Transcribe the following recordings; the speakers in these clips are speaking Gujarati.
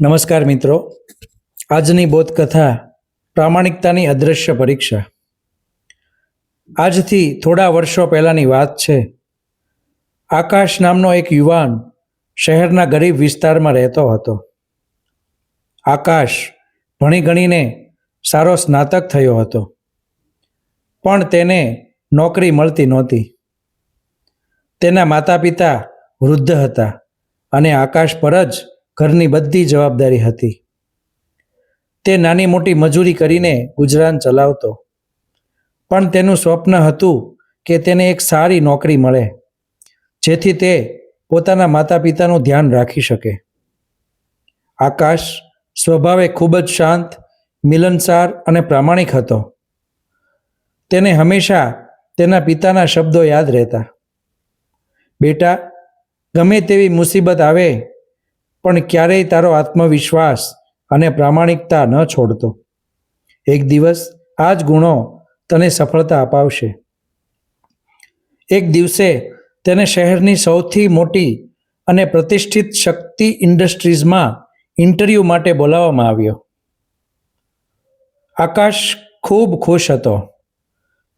નમસ્કાર મિત્રો. આજની બોધકથા પ્રામાણિકતાની અદૃશ્ય પરીક્ષા. આજથી થોડા વર્ષો પહેલાંની વાત છે. આકાશ નામનો એક યુવાન શહેરના ગરીબ વિસ્તારમાં રહેતો હતો. આકાશ ભણી ગણીને સારો સ્નાતક થયો હતો. પણ તેને નોકરી મળતી નહોતી. તેના માતા પિતા વૃદ્ધ હતા અને આકાશ પર જ ઘરની બધી જવાબદારી હતી. તે નાની મોટી મજૂરી કરીને ગુજરાન ચલાવતો. પણ તેનું સ્વપ્ન હતું કે તેને એક સારી નોકરી મળે, જેથી તે પોતાના માતા પિતાનું ધ્યાન રાખી શકે. આકાશ સ્વભાવે ખૂબ જ શાંત, મિલનસાર અને પ્રામાણિક હતો. તેને હંમેશા તેના પિતાના શબ્દો યાદ રહેતા. બેટા, ગમે તેવી મુસીબત આવે પણ ક્યારેય તારો આત્મવિશ્વાસ અને પ્રામાણિકતા ન છોડતો. એક દિવસ આ જ ગુણો તને સફળતા અપાવશે. એક દિવસે તેને શહેરની સૌથી મોટી અને પ્રતિષ્ઠિત શક્તિ ઇન્ડસ્ટ્રીઝમાં ઇન્ટરવ્યૂ માટે બોલાવવામાં આવ્યો. આકાશ ખૂબ ખુશ હતો.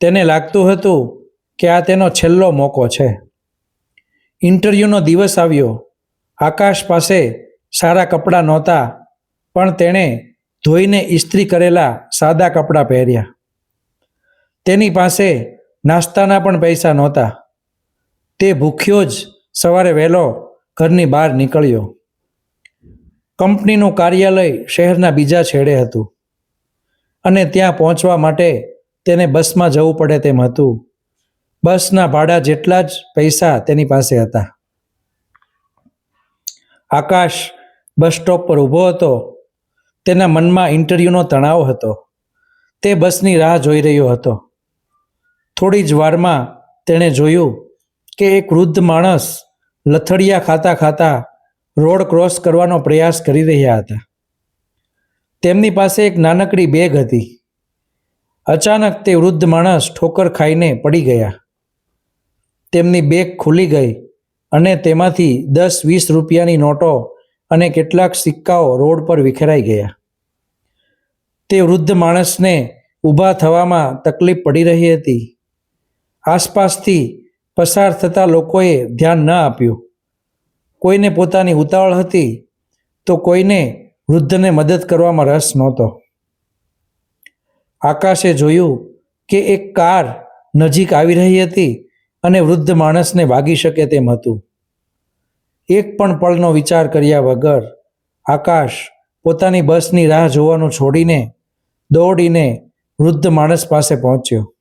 તેને લાગતું હતું કે આ તેનો છેલ્લો મોકો છે. ઇન્ટરવ્યૂનો દિવસ આવ્યો આકાશ પાસે સારા કપડાં નહોતા, પણ તેણે ધોઈને ઇસ્ત્રી કરેલા સાદા કપડાં પહેર્યા. તેની પાસે નાસ્તાના પણ પૈસા નહોતા. તે ભૂખ્યો જ સવારે વહેલો ઘરની બહાર નીકળ્યો. કંપનીનું કાર્યાલય શહેરના બીજા છેડે હતું અને ત્યાં પહોંચવા માટે તેને બસમાં જવું પડે તેમ હતું. બસના ભાડા જેટલા જ પૈસા તેની પાસે હતા. આકાશ બસ સ્ટોપ પર ઊભો હતો. તેના મનમાં ઇન્ટરવ્યૂનો તણાવ હતો. તે બસની રાહ જોઈ રહ્યો હતો. થોડી જ વારમાં તેણે જોયું કે એક વૃદ્ધ માણસ લથડિયા ખાતા ખાતા રોડ ક્રોસ કરવાનો પ્રયાસ કરી રહ્યા હતા. તેમની પાસે એક નાનકડી બેગ હતી. અચાનક તે વૃદ્ધ માણસ ઠોકર ખાઈને પડી ગયા. તેમની બેગ ખુલી ગઈ. અને તેમાંથી દસ વીસ રૂપિયાની નોટો અને કેટલાક સિક્કાઓ રોડ પર વિખેરાઈ ગયા. તે વૃદ્ધ માણસને ઊભા થવામાં તકલીફ પડી રહી હતી. આસપાસથી પસાર થતા લોકોએ ધ્યાન ન આપ્યું. કોઈને પોતાની ઉતાવળ હતી તો કોઈને વૃદ્ધને મદદ કરવામાં રસ નહોતો. આકાશે જોયું કે એક કાર નજીક આવી રહી હતી અને વૃદ્ધ માણસને વાગી શકે તેમ હતું. એક પણ પળનો વિચાર કર્યા વગર આકાશ પોતાની બસની રાહ જોવાનું છોડીને દોડીને વૃદ્ધ માણસ પાસે પહોંચ્યો.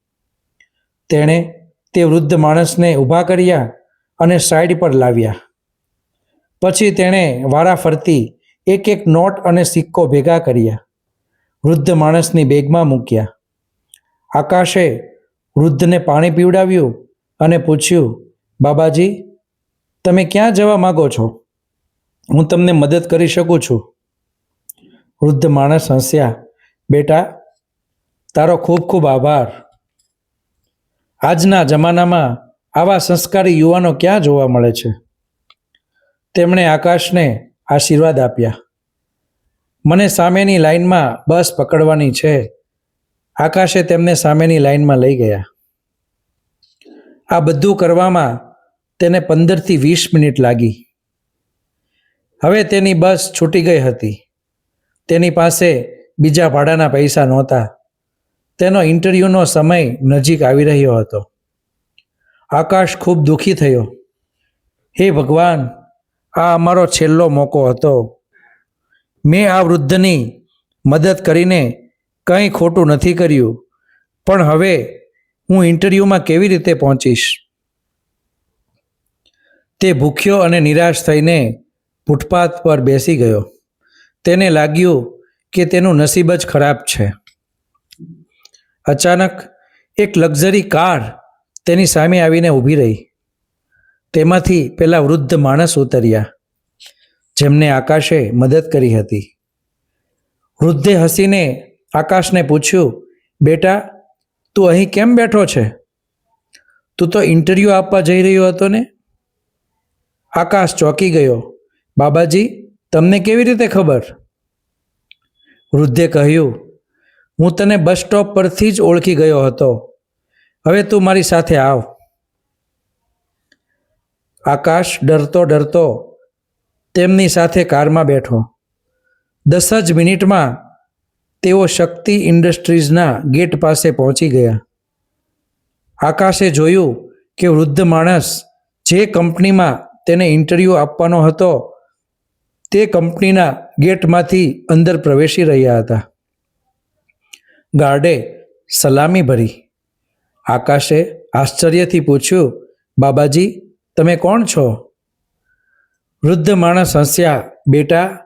તેણે તે વૃદ્ધ માણસને ઊભા કર્યા અને સાઈડ પર લાવ્યા. પછી તેણે વારા ફરતી એક એક નોટ અને સિક્કો ભેગા કર્યા. વૃદ્ધ માણસની બેગમાં મૂક્યા. આકાશે વૃદ્ધને પાણી પીવડાવ્યું અને પૂછ્યું, બાબાજી તમે ક્યાં જવા માગો છો? હું તમને મદદ કરી શકું છું. વૃદ્ધ માણસ હસ્યા. બેટા, તારો ખૂબ ખૂબ આભાર. આજના જમાનામાં આવા સંસ્કારી યુવાનો ક્યાં જોવા મળે છે? તેમણે આકાશને આશીર્વાદ આપ્યા. મને સામેની લાઈનમાં બસ પકડવાની છે. આકાશે તેમને સામેની લાઈનમાં લઈ ગયા. આ બધું કરવામાં તેને પંદરથી વીસ મિનિટ લાગી. હવે તેની બસ છૂટી ગઈ હતી. તેની પાસે બીજા ભાડાના પૈસા નહોતા. તેનો ઇન્ટરવ્યૂનો સમય નજીક આવી રહ્યો હતો. આકાશ ખૂબ દુઃખી થયો. હે ભગવાન, આ અમારો છેલ્લો મોકો હતો. મેં આ વૃદ્ધની મદદ કરીને કંઈ ખોટું નથી કર્યું, પણ હવે હું ઇન્ટરવ્યૂમાં કેવી રીતે પહોંચીશ? તે ભૂખ્યો અને નિરાશ થઈને ફૂટપાથ પર બેસી ગયો. તેને લાગ્યું કે તેનું નસીબ જ ખરાબ છે. અચાનક એક લક્ઝરી કાર તેની સામે આવીને ઊભી રહી. તેમાંથી પેલા વૃદ્ધ માણસ ઉતર્યા, જેમને આકાશે મદદ કરી હતી. વૃદ્ધે હસીને આકાશને પૂછ્યું, બેટા, તું અહીં કેમ બેઠો છે? તું તો ઇન્ટરવ્યૂ આપવા જઈ રહ્યો હતો ને? આકાશ ચોંકી ગયો. બાબાજી, તમને કેવી રીતે ખબર? વૃદ્ધે કહ્યું, હું તને બસ સ્ટોપ પરથી જ ઓળખી ગયો હતો. હવે તું મારી સાથે આવ. આકાશ ડરતો ડરતો તેમની સાથે કારમાં બેઠો. દસ જ મિનિટમાં તેઓ શક્તિ ઇન્ડસ્ટ્રીઝના ગેટ પાસે પહોંચી ગયા. આકાશે જોયું કે વૃદ્ધ માણસ જે કંપનીમાં તેને ઇન્ટરવ્યૂ આપવાનો હતો, તે કંપનીના ગેટમાંથી અંદર પ્રવેશી રહ્યા હતા. ગાર્ડે સલામી ભરી. આકાશે આશ્ચર્યથી પૂછ્યું, બાબાજી, તમે કોણ છો? વૃદ્ધ માણસ હસ્યા, બેટા.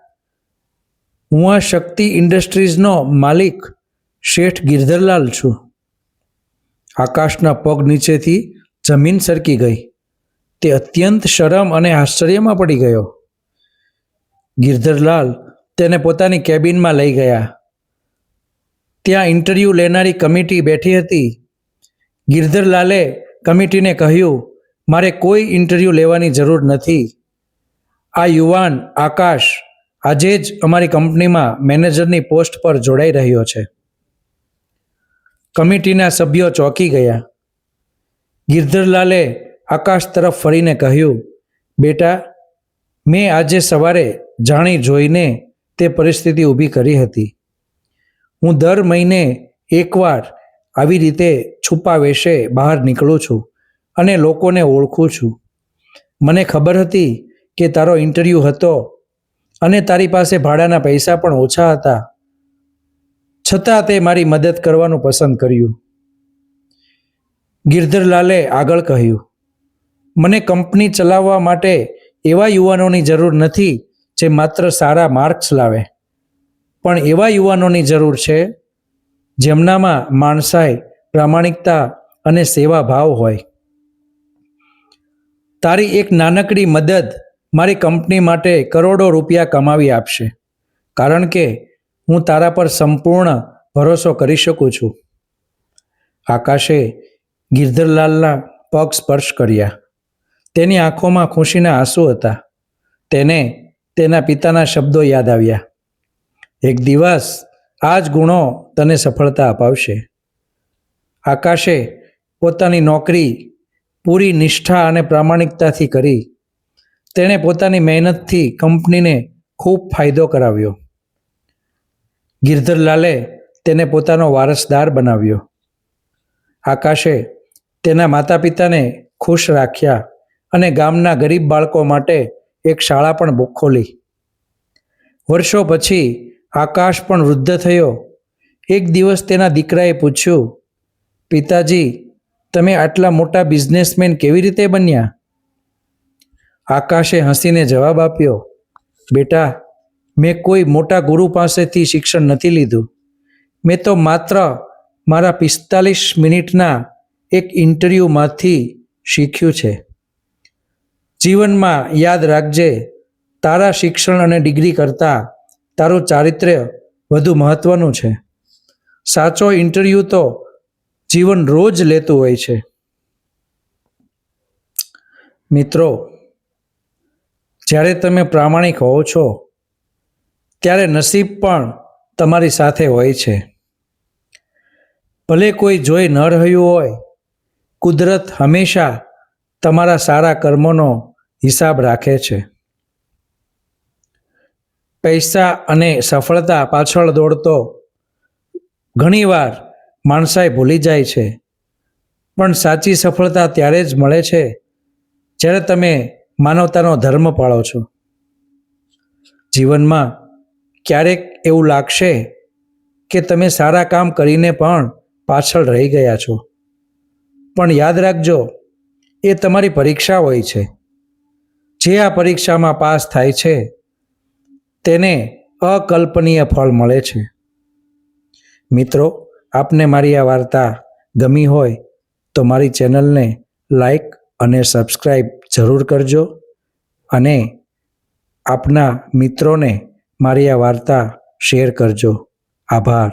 હું આ શક્તિ ઇન્ડસ્ટ્રીઝનો માલિક શેઠ ગિરધરલાલ છું. આકાશના પગ નીચેથી જમીન સરકી ગઈ. તે અત્યંત શરમ અને આશ્ચર્યમાં પડી ગયો. ગિરધરલાલ તેને પોતાની કેબિનમાં લઈ ગયા. ત્યાં ઇન્ટરવ્યૂ લેનારી કમિટી બેઠી હતી. ગિરધરલાલે કમિટીને કહ્યું, મારે કોઈ ઇન્ટરવ્યૂ લેવાની જરૂર નથી. આ યુવાન આકાશ આજે જ અમારી કંપનીમાં મેનેજરની પોસ્ટ પર જોડાઈ રહ્યો છે. કમિટીના સભ્યો ચોંકી ગયા. ગિરધરલાલે આકાશ તરફ ફરીને કહ્યું, બેટા, મેં આજે સવારે જાણી જોઈને તે પરિસ્થિતિ ઊભી કરી હતી. હું દર મહિને એકવાર આવી રીતે છુપા વેશે બહાર નીકળું છું અને લોકોને ઓળખું છું. મને ખબર હતી કે તારો ઇન્ટરવ્યૂ હતો અને તારી પાસે ભાડાના પૈસા પણ ઓછા હતા. છતાં તે મારી મદદ કરવાનું પસંદ કર્યું. ગિરધરલાલે આગળ કહ્યું મને કંપની ચલાવવા માટે એવા યુવાનોની જરૂર નથી જે માત્ર સારા માર્ક્સ લાવે. પણ એવા યુવાનોની જરૂર છે જેમનામાં માણસાઈ, પ્રામાણિકતા અને સેવા ભાવ હોય. તારી એક નાનકડી મદદ મારી કંપની માટે કરોડો રૂપિયા કમાવી આપશે, કારણ કે હું તારા પર સંપૂર્ણ ભરોસો કરી શકું છું. આકાશે ગિરધરલાલના પગ સ્પર્શ કર્યા. તેની આંખોમાં ખુશીના આંસુ હતા. તેને તેના પિતાના શબ્દો યાદ આવ્યા. એક દિવસ આ જ ગુણો તને સફળતા અપાવશે. આકાશે પોતાની નોકરી પૂરી નિષ્ઠા અને પ્રામાણિકતાથી કરી. તેણે પોતાની મહેનતથી કંપનીને ખૂબ ફાયદો કરાવ્યો. ગિરધરલાલે તેને પોતાનો વારસદાર બનાવ્યો. આકાશે તેના માતા પિતાને ખુશ રાખ્યા. અને ગામના ગરીબ બાળકો માટે એક શાળા પણ ખોલી. વર્ષો પછી આકાશ પણ વૃદ્ધ થયો. એક દિવસ તેના દીકરાએ પૂછ્યું, પિતાજી, તમે આટલા મોટા બિઝનેસમેન કેવી રીતે બન્યા? આકાશે હસીને જવાબ આપ્યો, બેટા, મેં કોઈ મોટા ગુરુ પાસેથી શિક્ષણ નથી લીધું. મેં તો માત્ર મારા પિસ્તાલીસ મિનિટના એક ઇન્ટરવ્યૂમાંથી શીખ્યું છે. જીવનમાં યાદ રાખજે, તારા શિક્ષણ અને ડિગ્રી કરતાં તારું ચારિત્ર્ય વધુ મહત્વનું છે. સાચો ઇન્ટરવ્યૂ તો જીવન રોજ લેતું હોય છે. મિત્રો, જ્યારે તમે પ્રામાણિક હોવ છો, ત્યારે નસીબ પણ તમારી સાથે હોય છે. ભલે કોઈ જોઈ ન રહ્યું હોય, કુદરત હંમેશા તમારા સારા કર્મોનો હિસાબ રાખે છે. પૈસા અને સફળતા પાછળ દોડતો ઘણીવાર માણસાઈ ભૂલી જાય છે. પણ સાચી સફળતા ત્યારે જ મળે છે જ્યારે તમે માનવતાનો ધર્મ પાળો છો. જીવનમાં ક્યારેક એવું લાગશે કે તમે સારા કામ કરીને પણ પાછળ રહી ગયા છો. પણ યાદ રાખજો, એ તમારી પરીક્ષા હોય છે. જે આ પરીક્ષામાં પાસ થાય છે, તેને અકલ્પનીય ફળ મળે છે. મિત્રો, આપને મારી આ વાર્તા ગમી હોય તો મારી ચેનલને લાઈક અને સબસ્ક્રાઈબ જરૂર કરજો અને આપના મિત્રોને મારી આ વાર્તા શેર કરજો. આભાર.